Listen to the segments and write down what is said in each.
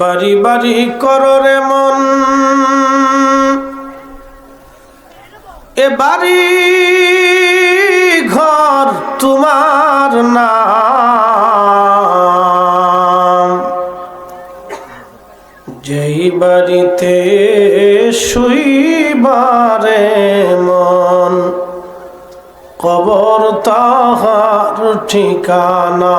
বাড়ি বাড়ি কররে মন। এ বাড়ি ঘর তোমার না যেই বাড়িতে শুইবারে মন, কবর তাহার ঠিকানা।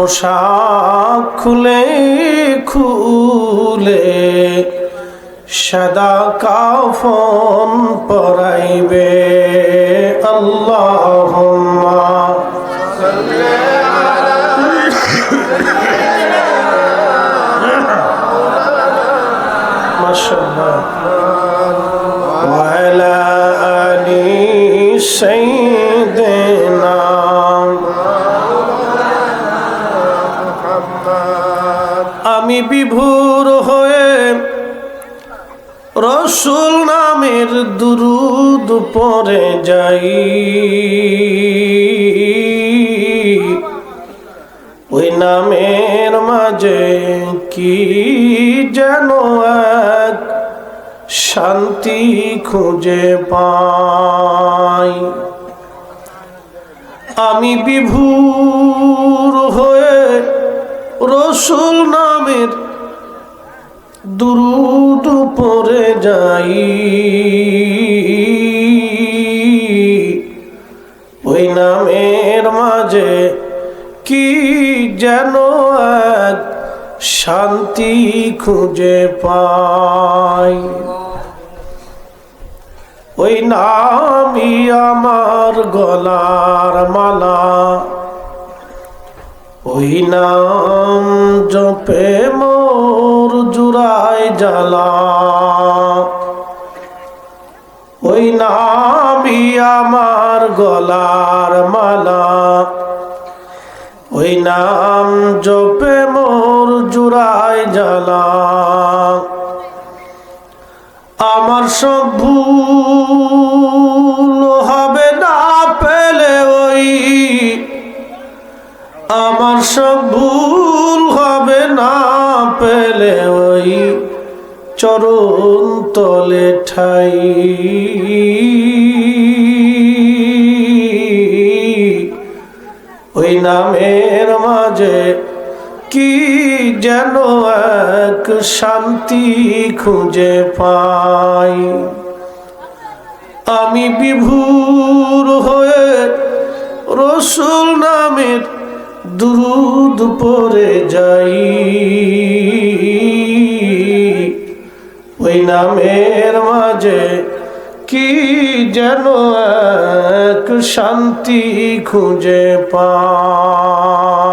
পোশাক খুলে খুলে সদা কাফন পরাইবে। আল্লাহ মাশাআল্লাহ। ওয়ালা আলি সাই আমি বিভোর হয়ে রসুল নামের দুরুদ পরে যাই। ওই নামের মাঝে কি যেন এক শান্তি খুঁজে পাই। আমি বিভুর হয়ে রসুল দুরুদ পরে যাই। ওই নামের মাঝে কি যেন এক শান্তি খুঁজে পাই। ওই নামই আমার গলার মালা। ওই নাম জপে মোর জুড়াই জ্বালা। ওই নামই আমার গলার মালা। ওই নাম জপে মোর জুড়াই জ্বালা। আমার সব ভুল চরণ তলে ঠাই। ওই নামের মাঝে কি যেন এক শান্তি খুঁজে পাই। আমি বিভুর হয়ে রসুল নামের দুরুদ পরে যাই। ওই নামের মাঝে কি যেন এক শান্তি খুঁজে পাই।